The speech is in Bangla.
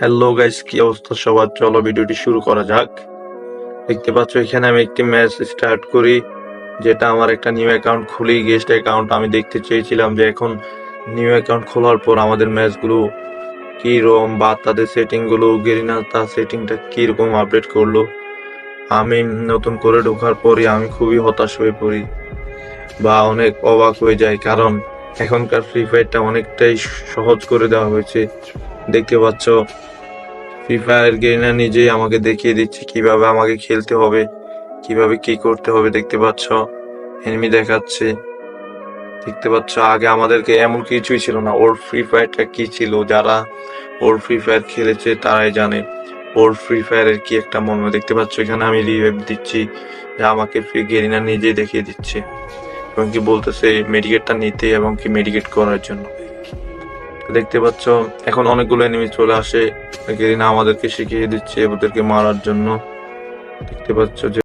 হ্যালো গাইস কি অবস্থা সবার? চলো ভিডিওটি শুরু করা যাক। দেখতে পাচ্ছ, এখানে আমি একটি ম্যাচ স্টার্ট করি, যেটা আমার একটা নিউ অ্যাকাউন্ট খুলি গেস্ট অ্যাকাউন্ট আমি দেখতে চেয়েছিলাম যে এখন নিউ অ্যাকাউন্ট খোলার পর আমাদের ম্যাচগুলো রকম বা তাদের সেটিংগুলো গেরিনা, তার সেটিংটা কীরকম আপডেট করল। আমি নতুন করে ঢোকার পরই আমি খুবই হতাশ হয়ে পড়ি বা অনেক অবাক হয়ে যায় কারণ এখনকার ফ্রি ফায়ারটা অনেকটাই সহজ করে দেওয়া হয়েছে। দেখতে পাচ্ছ? ফ্রি ফায়ার গেরিনা নিজেই আমাকে দেখিয়ে দিচ্ছে কীভাবে আমাকে খেলতে হবে, কীভাবে কি করতে হবে, দেখতে পাচ্ছ? এনিমি দেখাচ্ছে। দেখতে পাচ্ছ, আগে আমাদেরকে এমন কিছুই ছিল না। ওর ফ্রি ফায়ারটা কি ছিল? যারা ওর ফ্রি ফায়ার খেলেছে, তারাই জানে। ওর ফ্রি ফায়ারের কি একটা মনে দেখতে পাচ্ছ, এখানে আমি রিভাইভ দিচ্ছি। যে আমাকে ফ্রি গেরিনা নিজেই দেখিয়ে দিচ্ছে। এবং কি বলতেছে মেডিকেটটা নিতে এবং কি মেডিকেট করার জন্য। দেখতে পাচ্ছ, এখন অনেকগুলো এনিমি চলে আসে। আমাদেরকে শিখিয়ে দিচ্ছে ওদেরকে মারার জন্য। দেখতে পাচ্ছ যে